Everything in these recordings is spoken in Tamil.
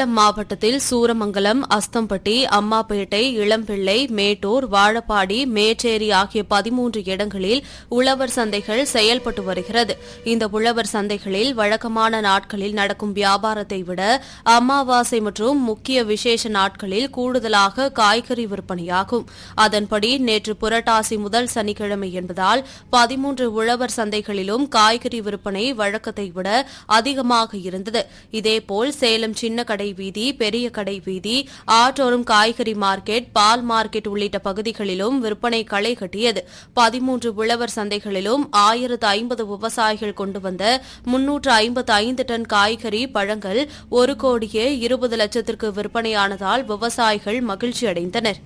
சேலம் மாவட்டத்தில் சூரமங்கலம் அஸ்தம்பட்டி அம்மாப்பேட்டை இளம்பிள்ளை மேட்டூர் வாழப்பாடி மேச்சேரி ஆகிய பதிமூன்று இடங்களில் உழவர் சந்தைகள் செயல்பட்டு வருகிறது. இந்த உழவர் சந்தைகளில் வழக்கமான நாட்களில் நடக்கும் வியாபாரத்தை விட அமாவாசை மற்றும் முக்கிய விசேஷ நாட்களில் கூடுதலாக காய்கறி விற்பனையாகும். அதன்படி நேற்று புரட்டாசி முதல் சனிக்கிழமை என்பதால் பதிமூன்று உழவர் சந்தைகளிலும் காய்கறி விற்பனை வழக்கத்தை விட அதிகமாக இருந்தது. இதேபோல் சேலம் சின்ன கடை வீதி பெரிய கடை வீதி ஆற்றோரும் காய்கறி மார்க்கெட் பால் மார்க்கெட் உள்ளிட்ட பகுதிகளிலும் விற்பனை களை கட்டியது. பதிமூன்று உழவர் சந்தைகளிலும் ஆயிரத்து ஐம்பது விவசாயிகள் கொண்டு வந்த முன்னூற்று ஐம்பத்து ஐந்து டன் காய்கறி பழங்கள் ஒரு கோடியே இருபது லட்சத்திற்கு விற்பனையானதால் விவசாயிகள் மகிழ்ச்சி அடைந்தனர்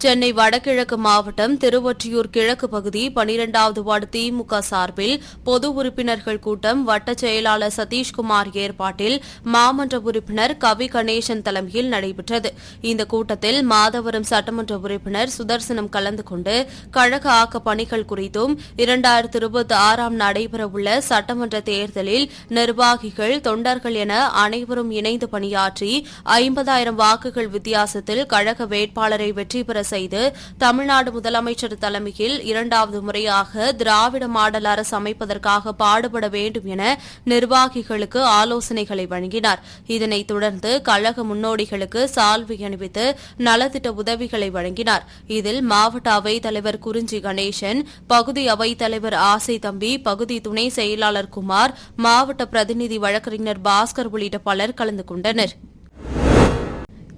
சென்னை வடகிழக்கு மாவட்டம் திருவொற்றியூர் கிழக்கு பகுதி பனிரெண்டாவது வார்டு திமுக சார்பில் பொது உறுப்பினர்கள் கூட்டம் வட்ட செயலாளர் சதீஷ்குமார் ஏற்பாட்டில் மாமன்ற உறுப்பினர் கவி கணேசன் தலைமையில் நடைபெற்றது. இந்த கூட்டத்தில் மாதவரம் சட்டமன்ற உறுப்பினர் சுதர்சனம் கலந்து கொண்டு கழக ஆக்க பணிகள் குறித்தும் இரண்டாயிரத்து இருபத்தி ஆறாம் நடைபெறவுள்ள சட்டமன்ற தேர்தலில் நிர்வாகிகள் தொண்டர்கள் என அனைவரும் இணைந்து பணியாற்றி ஐம்பதாயிரம் வாக்குகள் வித்தியாசத்தில் கழக வேட்பாளரை வெற்றி பெற செய்து தமிழ்நாடு முதலமைச்சர் தலைமையில் இரண்டாவது முறையாக திராவிட மாடல் அரசு அமைப்பதற்காக பாடுபட வேண்டும் என நிர்வாகிகளுக்கு ஆலோசனைகளை வழங்கினார். இதனைத் தொடர்ந்து கழக முன்னோடிகளுக்கு சால்வை அணிவித்து நலத்திட்ட உதவிகளை வழங்கினார். இதில் மாவட்ட அவைத் தலைவர் குறிஞ்சி கணேசன் பகுதி அவைத் தலைவர் ஆசை தம்பி பகுதி துணை செயலாளர் குமார் மாவட்ட பிரதிநிதி வழக்கறிஞர் பாஸ்கர் உள்ளிட்ட பலர் கலந்து கொண்டனா்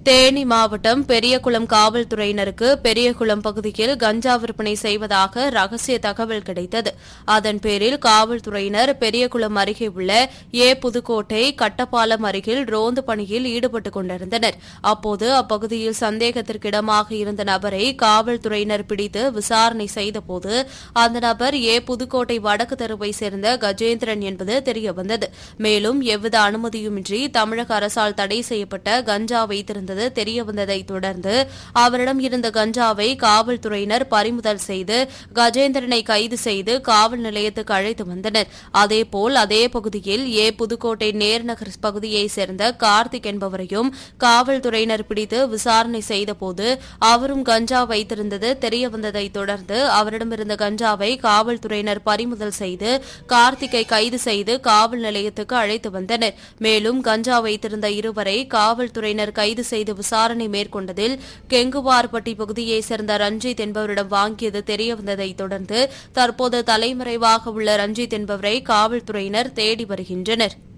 தேனி மாவட்டம் பெரியகுளம் காவல்துறையினருக்கு பெரியகுளம் பகுதியில் கஞ்சா விற்பனை செய்வதாக ரகசிய தகவல் கிடைத்தது. அதன் பேரில் காவல்துறையினர் பெரியகுளம் அருகே உள்ள ஏ புதுக்கோட்டை கட்டப்பாலம் அருகில் ரோந்து பணியில் ஈடுபட்டுக் கொண்டிருந்தனர். அப்போது அப்பகுதியில் சந்தேகத்திற்கிடமாக இருந்த நபரை காவல்துறையினர் பிடித்து விசாரணை செய்தபோது அந்த நபர் ஏ புதுக்கோட்டை வடக்கு தெருவை சேர்ந்த கஜேந்திரன் என்பது தெரியவந்தது. மேலும் எவ்வித அனுமதியுமின்றி தமிழக அரசால் தடை செய்யப்பட்ட கஞ்சா வைத்திருந்தது. இருந்தது தெரியவந்ததை தொடர்ந்து அவரிடம் இருந்த கஞ்சாவை காவல்துறையினர் பறிமுதல் செய்து கஜேந்திரனை கைது செய்து காவல் நிலையத்துக்கு அழைத்து வந்தனர். அதேபோல் அதே பகுதியில் ஏ. புதுக்கோட்டை நேர்நகர் பகுதியைச் சேர்ந்த கார்த்திக் என்பவரையும் காவல்துறையினர் பிடித்து விசாரணை செய்தபோது அவரும் கஞ்சா வைத்திருந்தது தெரியவந்ததை தொடர்ந்து அவரிடமிருந்த கஞ்சாவை காவல்துறையினர் பறிமுதல் செய்து கார்த்திக்கை கைது செய்து காவல் நிலையத்துக்கு அழைத்து வந்தனர். மேலும் கஞ்சா வைத்திருந்த இருவரை காவல்துறையினர் கைது செய்து விசாரணை மேற்கொண்டதில் கெங்குவார்பட்டி பகுதியைச் சேர்ந்த ரஞ்சித் என்பவரிடம் வாங்கியது தெரியவந்ததை தொடர்ந்து தற்போது தலைமறைவாக உள்ள ரஞ்சித் என்பவரை காவல்துறையினர் தேடி வருகின்றனர்.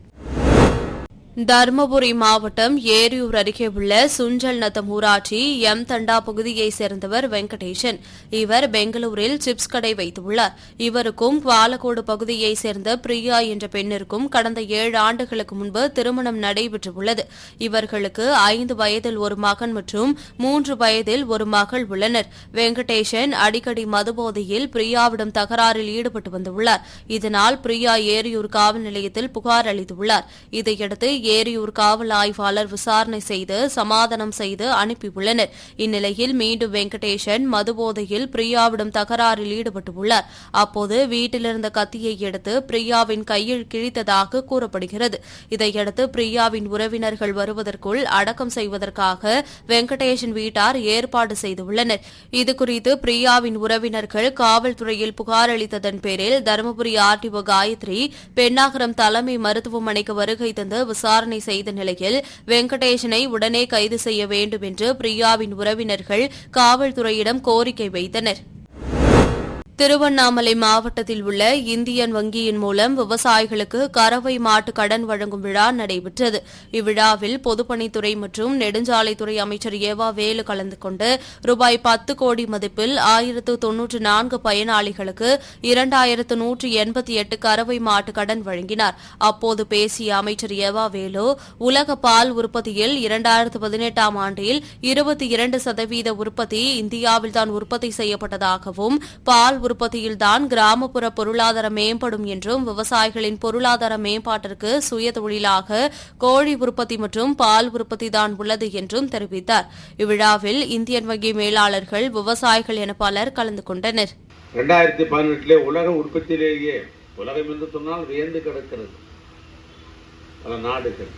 தருமபுரி மாவட்டம் ஏரியூர் அருகே உள்ள சுஞ்சல் நத்தம் ஊராட்சி எம் தண்டா பகுதியைச் சேர்ந்தவர் வெங்கடேசன். இவர் பெங்களூரில் சிப்ஸ் கடை வைத்துள்ளார். இவருக்கும் பாலக்கோடு பகுதியைச் சேர்ந்த பிரியா என்ற பெண்ணிற்கும் கடந்த ஏழு ஆண்டுகளுக்கு முன்பு திருமணம் நடைபெற்றுள்ளது. இவர்களுக்கு ஐந்து வயதில் ஒரு மகன் மற்றும் மூன்று வயதில் ஒரு மகள் உள்ளனர். வெங்கடேசன் அடிக்கடி மதுபோதையில் பிரியாவிடம் தகராறில் ஈடுபட்டு வந்துள்ளார். இதனால் பிரியா ஏரியூர் காவல் நிலையத்தில் புகார் அளித்துள்ளார். இதையடுத்து ஏரியூர் காவல் ஆய்வாளர் விசாரணை செய்து சமாதானம் செய்து அனுப்பியுள்ளனர். இந்நிலையில் மீண்டும் வெங்கடேசன் மதுபோதையில் பிரியாவிடம் தகராறில் ஈடுபட்டுள்ளார். அப்போது வீட்டிலிருந்த கத்தியை எடுத்து பிரியாவின் கையில் கிழித்ததாக கூறப்படுகிறது. இதையடுத்து பிரியாவின் உறவினர்கள் வருவதற்குள் அடக்கம் செய்வதற்காக வெங்கடேசன் வீட்டார் ஏற்பாடு செய்துள்ளனர். இதுகுறித்து பிரியாவின் உறவினர்கள் காவல்துறையில் புகார் அளித்ததன் பேரில் தருமபுரி ஆர்டிஓ காயத்ரி பெண்ணாகரம் தலைமை மருத்துவமனைக்கு வருகை தந்து விசாரணை செய்த நிலையில் வெங்கடேஷனை உடனே கைது செய்ய வேண்டும் என்று பிரியாவின் உறவினர்கள் காவல்துறையிடம் கோரிக்கை வைத்தனர். திருவண்ணாமலை மாவட்டத்தில் உள்ள இந்தியன் வங்கியின் மூலம் விவசாயிகளுக்கு கறவை மாட்டு கடன் வழங்கும் விழா நடைபெற்றது. இவ்விழாவில் பொதுப்பணித்துறை மற்றும் நெடுஞ்சாலைத்துறை அமைச்சர் ஏவா வேலு கலந்து கொண்டு ரூபாய் பத்து கோடி மதிப்பில் ஆயிரத்து தொன்னூற்று நான்கு பயனாளிகளுக்கு இரண்டாயிரத்து நூற்று எண்பத்தி எட்டு கறவை மாட்டு கடன் வழங்கினார். அப்போது பேசிய அமைச்சர் ஏவா வேலு உலக பால் உற்பத்தியில் இரண்டாயிரத்து பதினெட்டாம் ஆண்டில் இருபத்தி இரண்டு சதவீத உற்பத்தி இந்தியாவில்தான் உற்பத்தி செய்யப்பட்டதாகவும் பால் உற்பத்தியில்தான் கிராமப்புற பொருளாதாரம் மேம்படும் என்றும் விவசாயிகளின் பொருளாதார மேம்பாட்டிற்கு சுய தொழிலாக கோழி உற்பத்தி மற்றும் பால் உற்பத்தி தான் உள்ளது என்றும் தெரிவித்தார். இவ்விழாவில் இந்தியன் வங்கி மேலாளர்கள் விவசாயிகள் என பலர் கலந்து கொண்டனர். ரெண்டாயிரத்தி பதினெட்டிலே உலக உற்பத்தியிலேயே உலகம் என்று சொன்னால் வியந்து கிடக்கிறது. பல நாடுகள்.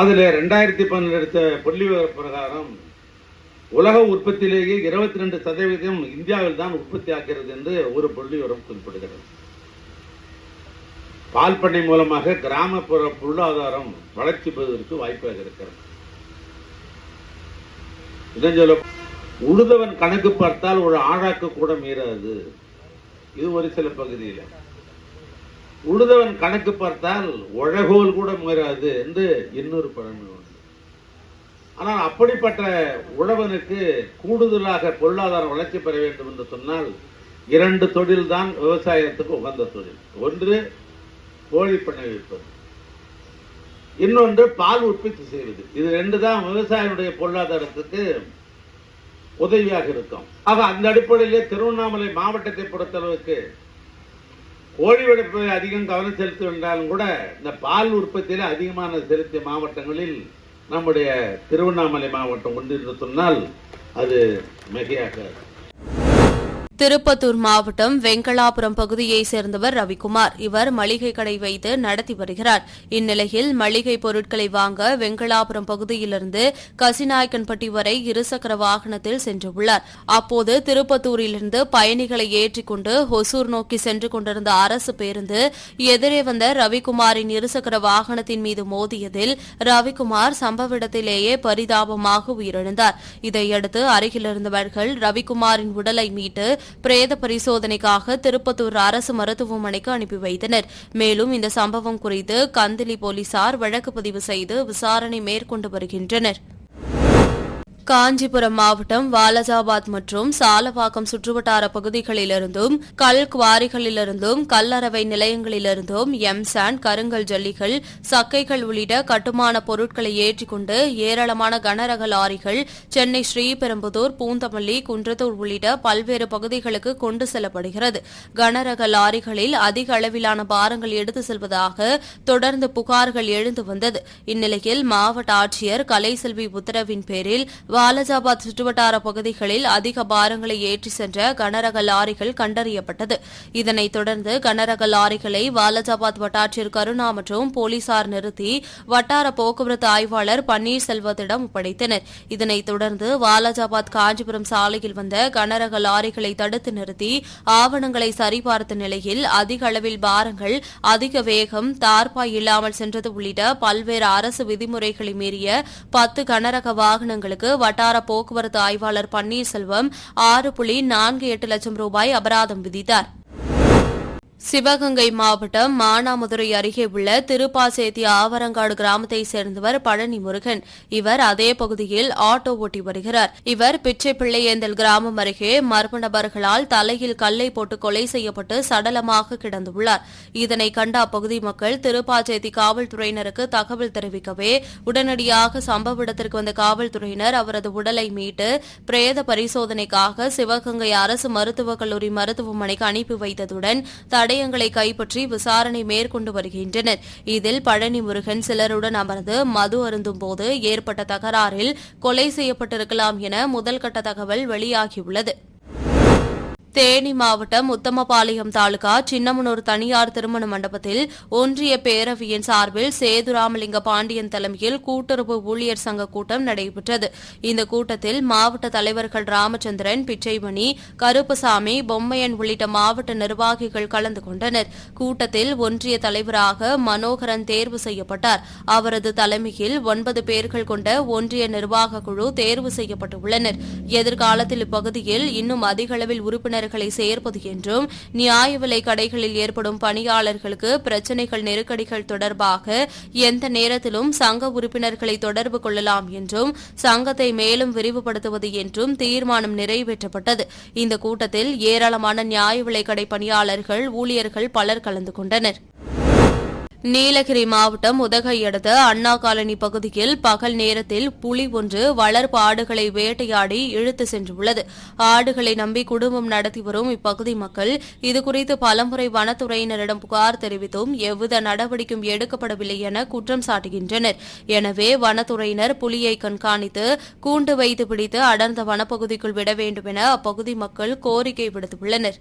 அதில் ரெண்டாயிரத்தி பன்னெண்டு எடுத்த புள்ளி விவர பிரகாரம் உலக உற்பத்தியிலேயே இருபத்தி ரெண்டு சதவீதம் இந்தியாவில் தான் உற்பத்தி ஆகிறது என்று ஒரு புள்ளி விவரம் குறிப்பிடுகிறது. பால் பண்ணை மூலமாக கிராமப்புற பொருளாதாரம் வளர்ச்சி பெறுவதற்கு வாய்ப்பாக இருக்கிறது. இதன் உழுதவன் கணக்கு பார்த்தால் ஒரு ஆழாக்கு கூட மீறாது. இது ஒரு சில பகுதியில். உழுதவன் கணக்கு பார்த்தால் உழகோல் கூட மீறாது என்று இன்னொரு பழமொழி. ஆனால் அப்படிப்பட்ட உழவனுக்கு கூடுதலாக பொருளாதார வளர்ச்சி பெற வேண்டும் என்று சொன்னால் இரண்டு தொழில் தான் விவசாயத்துக்கு உகந்த தொழில். ஒன்று கோழி பண்ணை வைப்பது இன்னொன்று பால் உற்பத்தி செய்வது. இது ரெண்டு தான் விவசாயினுடைய பொருளாதாரத்துக்கு உதவியாக இருக்கும். ஆக அந்த அடிப்படையிலே திருவண்ணாமலை மாவட்டத்தை பொறுத்தளவுக்கு கோழி வளர்ப்பை அதிகம் கவனம் செலுத்த வேண்டாலும் கூட இந்த பால் உற்பத்தியில் அதிகமான செலுத்திய மாவட்டங்களில் நம்முடைய திருவண்ணாமலை மாவட்டம் ஒன்று என்று சொன்னால் அது மிகையாக திருப்பத்தூர் மாவட்டம் வெங்களாபுரம் பகுதியைச் சேர்ந்தவர் ரவிக்குமார். இவர் மளிகை கடை வைத்து நடத்தி வருகிறார். இந்நிலையில் மளிகை பொருட்களை வாங்க வெங்களாபுரம் பகுதியிலிருந்து கசிநாயக்கன்பட்டி வரை இருசக்கர வாகனத்தில் சென்றுள்ளார். அப்போது திருப்பத்தூரிலிருந்து பயணிகளை ஏற்றிக்கொண்டு ஹொசூர் நோக்கி சென்று கொண்டிருந்த அரசு பேருந்து எதிரே வந்த ரவிக்குமாரின் இருசக்கர வாகனத்தின் மீது மோதியதில் ரவிக்குமார் சம்பவ இடத்திலேயே பரிதாபமாக உயிரிழந்தார். இதையடுத்து அருகிலிருந்தவர்கள் ரவிக்குமாரின் உடலை மீட்டு பிரேத பரிசோதனைக்காக திருப்பத்தூர் அரசு மருத்துவமனைக்கு அனுப்பி வைத்தனர். மேலும் இந்த சம்பவம் குறித்து கந்திலி போலீசார் வழக்கு பதிவு செய்து விசாரணை மேற்கொண்டு வருகின்றனர். காஞ்சிபுரம் மாவட்டம் வாலஜாபாத் மற்றும் சாலவாக்கம் சுற்றுவட்டார பகுதிகளிலிருந்தும் கல் குவாரிகளிலிருந்தும் கல்லறவை நிலையங்களிலிருந்தும் எம்சாண்ட் கருங்கல் ஜல்லிகள் சக்கைகள் உள்ளிட்ட கட்டுமான பொருட்களை ஏற்றிக்கொண்டு ஏராளமான கனரக லாரிகள் சென்னை ஸ்ரீபெரும்புதூர் பூந்தமல்லி குன்றத்தூர் உள்ளிட்ட பல்வேறு பகுதிகளுக்கு கொண்டு செல்லப்படுகிறது. கனரக லாரிகளில் அதிக அளவிலான பாரங்கள் எடுத்து செல்வதாக தொடர்ந்து புகார்கள் எழுந்து வந்தது. இந்நிலையில் மாவட்ட ஆட்சியர் கலைசெல்வி உத்தரவின் பேரில் வாலஜாபாத் சுற்றுவட்டார பகுதிகளில் அதிக பாரங்களை ஏற்றி சென்ற கனரக லாரிகள் கண்டறியப்பட்டது. இதனைத் தொடர்ந்து கனரக லாரிகளை வாலஜாபாத் வட்டாட்சியர் கருணா மற்றும் போலீசார் நிறுத்தி வட்டார போக்குவரத்து ஆய்வாளர் பன்னீர்செல்வத்திடம் ஒப்படைத்தனர். இதனைத் தொடர்ந்து வாலஜாபாத் காஞ்சிபுரம் சாலையில் வந்த கனரக லாரிகளை தடுத்து நிறுத்தி ஆவணங்களை சரிபார்த்த நிலையில் அதிக அளவில் பாரங்கள் அதிக வேகம் தார்பாய் இல்லாமல் சென்றது உள்ளிட்ட பல்வேறு அரசு விதிமுறைகளை மீறிய பத்து கனரக வாகனங்களுக்கு வட்டார போக்குவரத்து ஆய்வாளர் பன்னீர்செல்வம் ஆறு புள்ளி நான்கு எட்டு லட்சம் ரூபாய் அபராதம் விதித்தார். சிவகங்கை மாவட்டம் மானாமதுரை அருகே உள்ள திருப்பாசேத்தி ஆவரங்காடு கிராமத்தைச் சேர்ந்தவர் பழனி முருகன். இவர் அதே பகுதியில் ஆட்டோ ஓட்டி வருகிறார். இவர் பிச்சைப்பிள்ளையேந்தல் கிராமம் அருகே மர்ம நபர்களால் தலையில் கல்லை போட்டு கொலை செய்யப்பட்டு சடலமாக கிடந்துள்ளார். இதனை கண்ட அப்பகுதி மக்கள் திருப்பாச்சேத்தி காவல்துறையினருக்கு தகவல் தெரிவிக்கவே உடனடியாக சம்பவ இடத்திற்கு வந்த காவல்துறையினர் அவரது உடலை மீட்டு பிரேத பரிசோதனைக்காக சிவகங்கை அரசு மருத்துவக் கல்லூரி மருத்துவமனைக்கு அனுப்பி வைத்ததுடன் தடயங்களை கைப்பற்றி விசாரணை மேற்கொண்டு வருகின்றனர். இதில் பழனி முருகன் சிலருடன் அமர்ந்து மது அருந்தும் போது ஏற்பட்ட தகராறில் கொலை செய்யப்பட்டிருக்கலாம் என முதல்கட்ட தகவல் வெளியாகியுள்ளது. தேனி மாவட்டம் உத்தமபாளையம் தாலுகா சின்னமனூர் தனியார் திருமண மண்டபத்தில் ஒன்றிய பேரவையின் சார்பில் சேதுராமலிங்க பாண்டியன் தலைமையில் கூட்டுறவு ஊழியர் சங்க கூட்டம் நடைபெற்றது. இந்த கூட்டத்தில் மாவட்ட தலைவர்கள் ராமச்சந்திரன் பிச்சைமணி கருப்பசாமி பொம்மையன் உள்ளிட்ட மாவட்ட நிர்வாகிகள் கலந்து கொண்டனர். கூட்டத்தில் ஒன்றிய தலைவராக மனோகரன் தேர்வு செய்யப்பட்டார். அவரது தலைமையில் ஒன்பது பேர்கள் கொண்ட ஒன்றிய நிர்வாக குழு தேர்வு செய்யப்பட்டுள்ளனர். எதிர்காலத்தில் இப்பகுதியில் இன்னும் அதிக அளவில் உறுப்பினர்களை சேர்ப்பது என்றும் நியாய விலை கடைகளில் ஏற்படும் பணியாளர்களுக்கு பிரச்சினைகள் நெருக்கடிகள் தொடர்பாக எந்த நேரத்திலும் சங்க உறுப்பினர்களை தொடர்பு கொள்ளலாம் என்றும் சங்கத்தை மேலும் விரிவுபடுத்துவது என்றும் தீர்மானம் நிறைவேற்றப்பட்டது. இந்த கூட்டத்தில் ஏராளமான நியாய விலை கடை பணியாளர்கள் ஊழியர்கள் பலர் கலந்து கொண்டனர். நீலகிரி மாவட்டம் உதகை அடுத்த அண்ணா காலனி பகுதியில் பகல் நேரத்தில் புலி ஒன்று வளர்ப்பு ஆடுகளை வேட்டையாடி இழுத்து சென்றுள்ளது. ஆடுகளை நம்பி குடும்பம் நடத்தி வரும் இப்பகுதி மக்கள் இதுகுறித்து பலமுறை வனத்துறையினரிடம் புகார் தெரிவித்தும் எவ்வித நடவடிக்கையும் எடுக்கப்படவில்லை என குற்றம் சாட்டுகின்றனர். எனவே வனத்துறையினர் புலியை கண்காணித்து கூண்டு வைத்து பிடித்து அடர்ந்த வனப்பகுதிக்குள் விட வேண்டும் என அப்பகுதி மக்கள் கோரிக்கை விடுத்துள்ளனர்.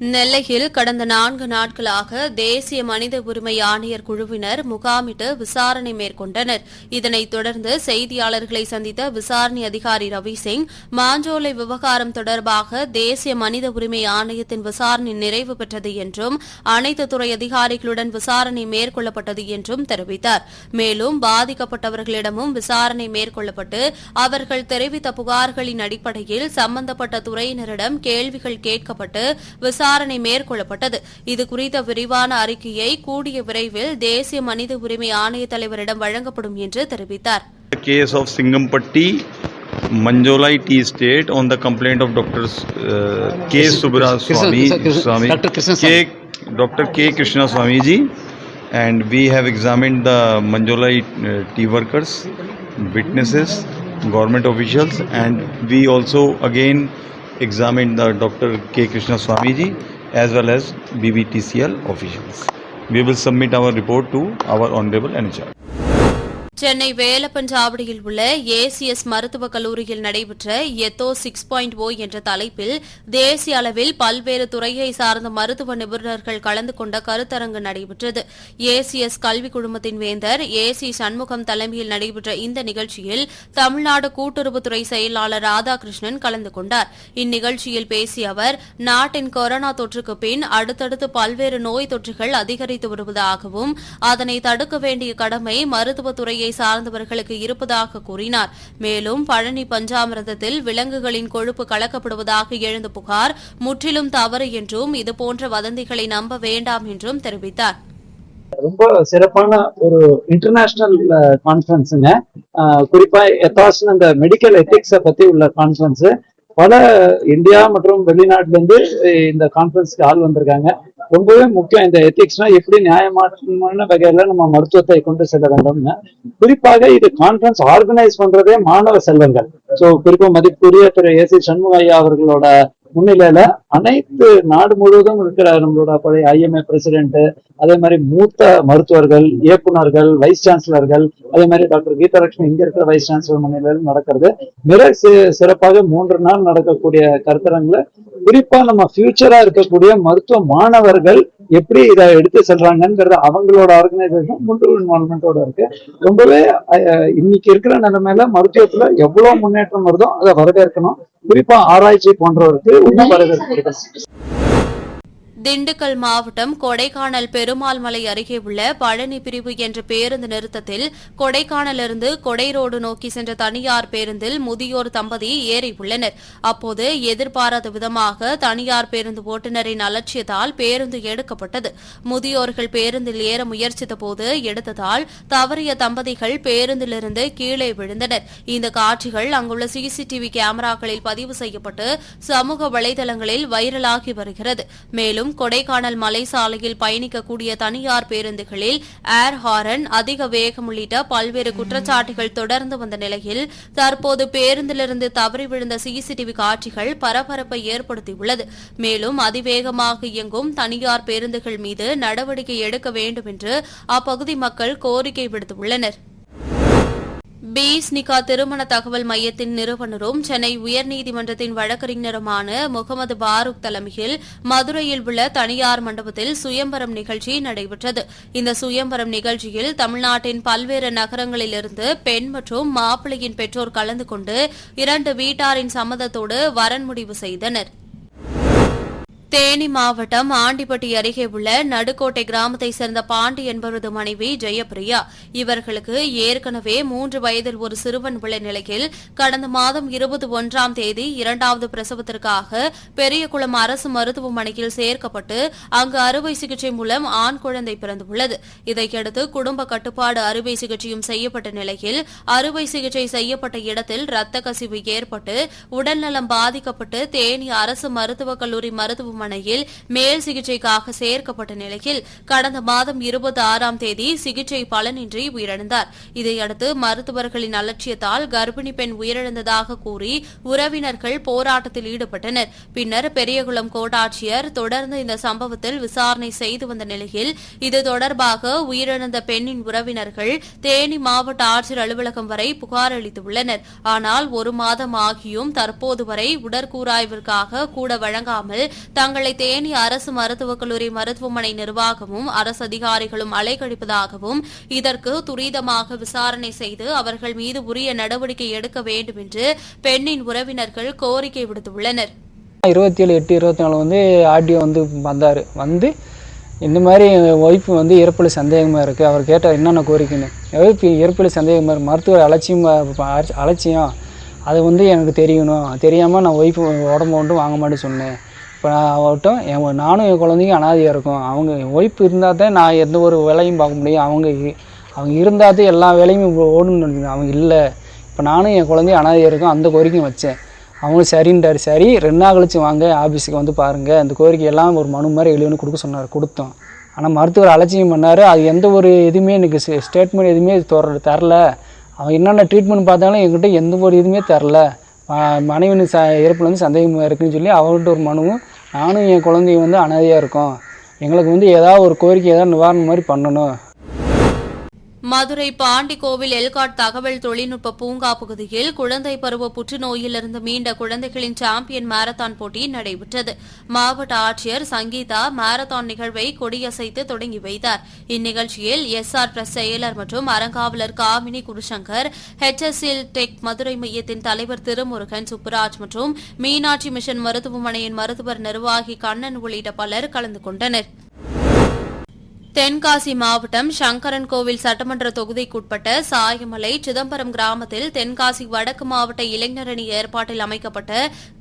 நெல்லையில் கடந்த நான்கு நாட்களாக தேசிய மனித உரிமை ஆணையர் குழுவினர் முகாமிட்டு விசாரணை மேற்கொண்டனர். இதனைத் தொடர்ந்து செய்தியாளர்களை சந்தித்த விசாரணை அதிகாரி ரவிசிங் மாஞ்சோலை விவகாரம் தொடர்பாக தேசிய மனித உரிமை ஆணையத்தின் விசாரணை நிறைவு பெற்றது என்றும் அனைத்து துறை அதிகாரிகளுடன் விசாரணை மேற்கொள்ளப்பட்டது என்றும் தெரிவித்தார். மேலும் பாதிக்கப்பட்டவர்களிடமும் விசாரணை மேற்கொள்ளப்பட்டு அவர்கள் தெரிவித்த புகார்களின் அடிப்படையில் சம்பந்தப்பட்ட துறையினரிடம் கேள்விகள் கேட்கப்பட்டு விசாரணை மேற்கொள்ளப்பட்டது இதுகுறித்த விரிவான அறிக்கையை கூடிய விரைவில் தேசிய மனித உரிமை ஆணைய தலைவரிடம் வழங்கப்படும் என்று தெரிவித்தார் The case of Singampatti, Manjolai Tea Estate on the complaint of Dr. S- uh, K. Subra Swami, Krishna- Krishna- Swami Dr. Krishna K. Dr. K. Krishna Swami ji, and we have examined the Manjolai uh, tea workers, witnesses, government officials, and we also again examined the Dr. K. Krishna Swami ji as well as BBTCL officials. We will submit our report to our honorable NHR. Chennai வேலப்பஞ்சாவடியில் உள்ள ஏசிஎஸ் மருத்துவக் கல்லூரியில் நடைபெற்ற எத்தோ சிக்ஸ் பாயிண்ட் ஓ என்ற தலைப்பில் தேசிய அளவில் பல்வேறு துறையை சார்ந்த மருத்துவ நிபுணர்கள் கலந்து கொண்ட கருத்தரங்கு நடைபெற்றது. ஏசிஎஸ் கல்வி குழுமத்தின் வேந்தர் ஏ சி சண்முகம் தலைமையில் நடைபெற்ற இந்த நிகழ்ச்சியில் தமிழ்நாடு கூட்டுறவுத்துறை செயலாளர் ராதாகிருஷ்ணன் கலந்து கொண்டார். இந்நிகழ்ச்சியில் பேசிய அவர் நாட்டின் கொரோனா தொற்றுக்கு பின் அடுத்தடுத்து பல்வேறு நோய் தொற்றுகள் அதிகரித்து வருவதாகவும் அதனை தடுக்க வேண்டிய கடமை மருத்துவத்துறையை சார்ந்தவர்களுக்கு இருப்பதாக கூறினார். மேலும் பழனி பஞ்சாமிரதத்தில் விலங்குகளின் கொழுப்பு கலக்கப்படுவதாக எழுந்த புகார் முற்றிலும் தவறு என்றும் இதுபோன்ற வதந்திகளை நம்ப வேண்டாம் என்றும் தெரிவித்தார். ரொம்ப சிறப்பான ஒரு இன்டர்நேஷனல் கான்ஃபரன்ஸுங்க குறிப்பா எத்தாசன் அந்த மெடிக்கல் எத்திக்ஸை பத்தி உள்ள கான்ஃபரன்ஸ் பல இந்தியா மற்றும் வெளிநாட்டுல இருந்து இந்த கான்ஃபரன்ஸ்க்கு ஆள் வந்திருக்காங்க. ரொம்பவே முக்கியம். இந்த எத்திக்ஸ்னா எப்படி நியாயமான வகையில நம்ம மருத்துவத்தை கொண்டு செல்ல வேண்டும்னு. குறிப்பாக இது கான்ஃபரன்ஸ் ஆர்கனைஸ் பண்றதே மாணவ செல்வங்கள். சோ குறிப்பா மதிப்புரிய திரு ஏ சி சண்முக ஐயா அவர்களோட முன்னிலையில அனைத்து நாடு முழுவதும் இருக்கிற நம்மளோட பழைய ஐஎம்ஏ பிரசிடென்ட் அதே மாதிரி மூத்த மருத்துவர்கள் இயக்குனர்கள் வைஸ் சான்சலர்கள் அதே மாதிரி டாக்டர் கீதலட்சுமி இங்க இருக்கிற வைஸ் சான்சலர் முன்னிலையில் நடக்கிறது. மிக சிறப்பாக மூன்று நாள் நடக்கக்கூடிய கருத்தரங்களை குறிப்பா நம்ம ஃபியூச்சரா இருக்கக்கூடிய மருத்துவ மாணவர்கள் எப்படி இதை எடுத்து செல்றாங்கங்கிறது அவங்களோட ஆர்கனைசேஷன் முழு இன்வால்மெண்டோட இருக்கு. ரொம்பவே அஹ், இன்னைக்கு இருக்கிற நிலைமையில மருத்துவத்துல எவ்வளவு முன்னேற்றம் வருதோ அதை வரவேற்கணும். குறிப்பா ஆராய்ச்சி போன்றவருக்கு இன்னும் வரவேற்கணும். திண்டுக்கல் மாவட்டம் கொடைக்கானல் பெருமாள் மலை அருகே உள்ள பழனி பிரிவு என்ற பேருந்து நிறுத்தத்தில் கொடைக்கானலிருந்து கொடை ரோடு நோக்கி சென்ற தனியார் பேருந்தில் முதியோர் தம்பதி ஏறி உள்ளனர். அப்போது எதிர்பாராத விதமாக தனியார் பேருந்து ஓட்டுநரின் அலட்சியத்தால் பேருந்து எடுக்கப்பட்டது. முதியோர்கள் பேருந்தில் ஏற முயற்சித்த போது எடுத்ததால் தவறிய தம்பதிகள் பேருந்திலிருந்து கீழே விழுந்தனர். இந்த காட்சிகள் அங்குள்ள சிசிடிவி கேமராக்களில் பதிவு செய்யப்பட்டு சமூக வலைதளங்களில் வைரலாகி வருகிறது. மேலும் கொடைக்கானல் மலை சாலையில் பயணிக்கக்கூடிய தனியார் பேருந்துகளில் ஏர் ஹாரன் அதிக வேகம் உள்ளிட்ட பல்வேறு குற்றச்சாட்டுகள் தொடர்ந்து வந்த நிலையில் தற்போது பேருந்திலிருந்து தவறி விழுந்த சிசிடிவி காட்சிகள் பரபரப்பை ஏற்படுத்தியுள்ளது. மேலும் அதிவேகமாக இயங்கும் தனியார் பேருந்துகள் மீது நடவடிக்கை எடுக்க வேண்டும் என்று அப்பகுதி மக்கள் கோரிக்கை விடுத்துள்ளனர். பீஸ் நிகா திருமண தகவல் மையத்தின் நிறுவனரும் சென்னை உயர்நீதிமன்றத்தின் வழக்கறிஞருமான முகமது பாரூக் தலைமையில் மதுரையில் உள்ள தனியார் மண்டபத்தில் சுயம்பரம் நிகழ்ச்சி நடைபெற்றது. இந்த சுயம்பரம் நிகழ்ச்சியில் தமிழ்நாட்டின் பல்வேறு நகரங்களிலிருந்து பெண் மற்றும் மாப்பிள்ளையின் பெற்றோர் கலந்து கொண்டு இரண்டு வீட்டாரின் சம்மதத்தோடு வரன் முடிவு செய்தனர். தேனி மாவட்டம் ஆண்டிப்பட்டி அருகே உள்ள நடுக்கோட்டை கிராமத்தைச் சேர்ந்த பாண்டி என்பவரது மனைவி ஜெயபிரியா இவர்களுக்கு ஏற்கனவே மூன்று வயதில் ஒரு சிறுவன் உள்ள நிலையில் கடந்த மாதம் இருபத்தி ஒன்றாம் தேதி இரண்டாவது பிரசவத்திற்காக பெரியகுளம் அரசு மருத்துவமனையில் சேர்க்கப்பட்டு அங்கு அறுவை சிகிச்சை மூலம் ஆண் குழந்தை பிறந்துள்ளது. இதையடுத்து குடும்ப கட்டுப்பாடு அறுவை சிகிச்சையும் செய்யப்பட்ட நிலையில் அறுவை சிகிச்சை செய்யப்பட்ட இடத்தில் இரத்த கசிவு ஏற்பட்டு உடல்நலம் பாதிக்கப்பட்டு தேனி அரசு மருத்துவக் கல்லூரி மருத்துவ மருத்துவமனையில் மேல் சிகிச்சைக்காக சேர்க்கப்பட்ட நிலையில் கடந்த மாதம் இருபத்தி ஆறாம் தேதி சிகிச்சை பலனின்றி உயிரிழந்தார். இதையடுத்து மருத்துவர்களின் அலட்சியத்தால் கர்ப்பிணி பெண் உயிரிழந்ததாக கூறி உறவினர்கள் போராட்டத்தில் ஈடுபட்டனர். பின்னர் பெரியகுளம் கோட்டாட்சியர் தொடர்ந்து இந்த சம்பவத்தில் விசாரணை செய்து வந்த நிலையில் இது தொடர்பாக உயிரிழந்த பெண்ணின் உறவினர்கள் தேனி மாவட்ட ஆட்சியர் அலுவலகம் வரை புகார் அளித்துள்ளனர். ஆனால் ஒரு மாதம் ஆகியும் தற்போது வரை உடற்கூராய்விற்காக கூட வழங்காமல் தங்களை தேனி அரசு மருத்துவக் கல்லூரி மருத்துவமனை நிர்வாகமும் அரசு அதிகாரிகளும் அலைக்கழிப்பதாகவும் இதற்கு துரிதமாக விசாரணை செய்து அவர்கள் மீது உரிய நடவடிக்கை எடுக்க வேண்டும் என்று பெண்ணின் உறவினர்கள் கோரிக்கை விடுத்துள்ளனர். இருபத்தி ஏழு எட்டு இருபத்தி நாலு வந்து ஆடியோ வந்து வந்தார். வந்து இந்த மாதிரி ஒய்ஃபு வந்து இறப்பில் சந்தேகமாக இருக்குது அவர் கேட்டார் என்னென்ன கோரிக்கைன்னு? ஒய்ஃப் இறப்பில் சந்தேகமாக இருக்குது மருத்துவர் அலட்சியம் அலட்சியம். அது வந்து எனக்கு தெரியணும். தெரியாமல் நான் ஒய்ஃபு உடம்பு ஒன்று வாங்க மாட்டேன்னு சொன்னேன். இப்போ ஆகட்டும் என் நானும் என் குழந்தைங்க அனாதையாக இருக்கும். அவங்க ஒய்ஃப் இருந்தால் தான் நான் எந்த ஒரு வேலையும் பார்க்க முடியும். அவங்க அவங்க இருந்தால் தான் எல்லா வேலையும் ஓடணும்னு நினைக்கிறேன். அவங்க இல்லை. இப்போ நானும் என் குழந்தையும் அனாதையாக இருக்கும். அந்த கோரிக்கையும் வச்சேன். அவங்க சரின்றார் சரி ரெண்டு நாள் கழிச்சு வாங்க. ஆஃபீஸுக்கு வந்து பாருங்கள் அந்த கோரிக்கையெல்லாம் ஒரு மனு மாதிரி எழுதுன்னு கொடுக்க சொன்னார். கொடுத்தோம். ஆனால் மருத்துவர் அலட்சியம் பண்ணார். அது எந்த ஒரு இதுவுமே எனக்கு ஸ்டேட்மெண்ட் எதுவுமே தொர தரல. அவன் என்னென்ன ட்ரீட்மெண்ட் பார்த்தாலும் என்கிட்ட எந்த ஒரு இதுவுமே தரல. மனைவின் ச இறப்பில் வந்து சந்தேகமாக இருக்குன்னு சொல்லி அவர்கிட்ட ஒரு மனுவும் நானும் என் குழந்தையும் வந்து அனாதையாக இருக்கோம். எங்களுக்கு வந்து ஏதாவது ஒரு கோரிக்கை ஏதாவது நிவாரணம் மாதிரி பண்ணணும். மதுரை பாண்டிக்கோவில் எல்காட் தகவல் தொழில்நுட்ப பூங்கா பகுதியில் குழந்தை பருவ புற்றுநோயிலிருந்து மீண்ட குழந்தைகளின் சாம்பியன் மாரத்தான் போட்டி நடைபெற்றது. மாவட்ட ஆட்சியர் சங்கீதா மாரத்தான் நிகழ்வை கொடியசைத்து தொடங்கி வைத்தார். இந்நிகழ்ச்சியில் எஸ்ஆர் பிரஸ் செயலர் மற்றும் அறங்காவலர் காமினி குருசங்கர் ஹெச்எஸ்எல் டெக் மதுரை மையத்தின் தலைவர் திருமுருகன் சுப்புராஜ் மற்றும் மீனாட்சி மிஷன் மருத்துவமனையின் மருத்துவர் நிர்வாகி கண்ணன் உள்ளிட்ட பலர் கலந்து கொண்டனர். தென்காசி மாவட்டம் சங்கரன் கோவில் சட்டமன்ற தொகுதிக்குட்பட்ட சாயமலை சிதம்பரம் கிராமத்தில் தென்காசி வடக்கு மாவட்ட இளைஞரணி ஏற்பாட்டில் அமைக்கப்பட்ட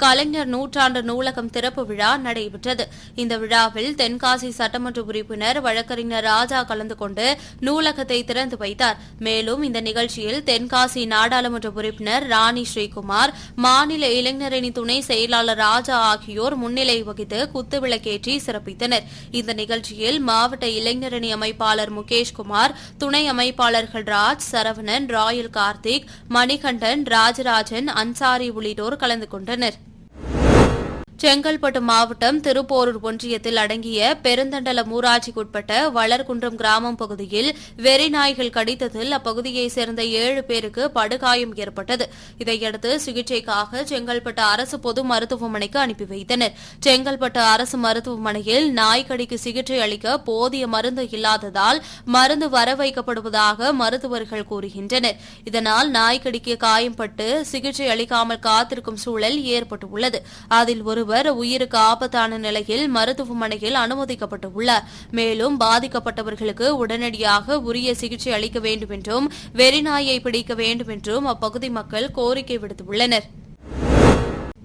கலைஞர் நூற்றாண்டு நூலகம் திறப்பு விழா நடைபெற்றது. இந்த விழாவில் தென்காசி சட்டமன்ற உறுப்பினர் வழக்கறிஞர் ராஜா கலந்து கொண்டு நூலகத்தை திறந்து வைத்தார். மேலும் இந்த நிகழ்ச்சியில் தென்காசி நாடாளுமன்ற உறுப்பினர் ராணி ஸ்ரீகுமார் மாநில இளைஞரணி துணை செயலாளர் ராஜா ஆகியோர் முன்னிலை வகித்து குத்துவிளக்கேற்றி சிறப்பித்தனர். இந்த நிகழ்ச்சியில் மாவட்ட இளைஞர் இளைஞரணி அமைப்பாளர் முகேஷ்குமார் துணை அமைப்பாளர்கள் ராஜ் சரவணன் ராயல் கார்த்திக் மணிகண்டன் ராஜராஜன் அன்சாரி உள்ளிட்டோர் கலந்து கொண்டனர். செங்கல்பட்டு மாவட்டம் திருப்போரூர் ஒன்றியத்தில் அடங்கிய பெருந்தண்டலம் ஊராட்சிக்குட்பட்ட வளர்குன்றம் கிராமம் பகுதியில் வெறி நாய்கள் கடித்ததில் அப்பகுதியைச் சேர்ந்த ஏழு பேருக்கு படுகாயம் ஏற்பட்டது. இதையடுத்து சிகிச்சைக்காக செங்கல்பட்டு அரசு பொது மருத்துவமனைக்கு அனுப்பி வைத்தனர். செங்கல்பட்டு அரசு மருத்துவமனையில் நாய்க்கடிக்கு சிகிச்சை அளிக்க போதிய மருந்து இல்லாததால் மருந்து வர வைக்கப்படுவதாக மருத்துவர்கள் கூறுகின்றனர். இதனால் நாய்க்கடிக்கு காயம்பட்டு சிகிச்சை அளிக்காமல் காத்திருக்கும் சூழல் ஏற்பட்டுள்ளது. அதில் ஒரு ஒருவர் உயிருக்கு ஆபத்தான நிலையில் மருத்துவமனையில் அனுமதிக்கப்பட்டுள்ளார். மேலும் பாதிக்கப்பட்டவர்களுக்கு உடனடியாக உரிய சிகிச்சை அளிக்க வேண்டும் என்றும் வெறிநாயை பிடிக்க வேண்டும் என்றும் அப்பகுதி மக்கள் கோரிக்கை விடுத்துள்ளனர்.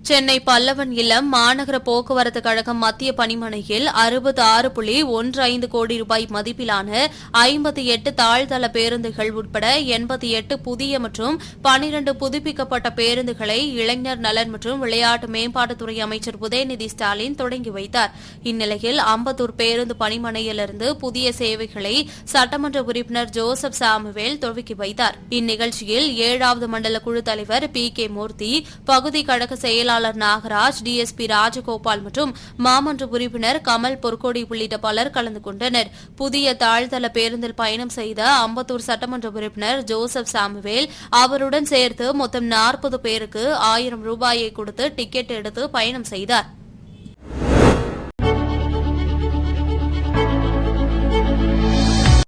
சென்னை பல்லவன் இல்லம் மாநகர போக்குவரத்து கழகம் மத்திய பணிமனையில் அறுபத்தி ஆறு புள்ளி ஒன்று ஐந்து கோடி ரூபாய் மதிப்பிலான ஐம்பத்தி எட்டு தாழ்தள பேருந்துகள் உட்பட எண்பத்தி எட்டு புதிய மற்றும் பனிரண்டு புதுப்பிக்கப்பட்ட பேருந்துகளை இளைஞர் நலன் மற்றும் விளையாட்டு மேம்பாட்டுத்துறை அமைச்சர் உதயநிதி ஸ்டாலின் தொடங்கி வைத்தார். இந்நிலையில் அம்பத்தூர் பேருந்து பணிமனையிலிருந்து புதிய சேவைகளை சட்டமன்ற உறுப்பினர் ஜோசப் சாமுவேல் துவக்கி வைத்தார். இந்நிகழ்ச்சியில் ஏழாவது மண்டல குழு தலைவர் பி கே மூர்த்தி பகுதி கழக செயலாளர் நாகராஜ் டிஎஸ்பி ராஜகோபால் மற்றும் மாமன்ற உறுப்பினர் கமல் பொற்கோடி உள்ளிட்ட பலர் கலந்து கொண்டனர். புதிய தாழ்தள பேருந்தில் பயணம் செய்த அம்பத்தூர் சட்டமன்ற உறுப்பினர் ஜோசப் சாமுவேல் அவருடன் சேர்த்து மொத்தம் நாற்பது பேருக்கு ஆயிரம் ரூபாயை கொடுத்து டிக்கெட் எடுத்து பயணம் செய்தார்.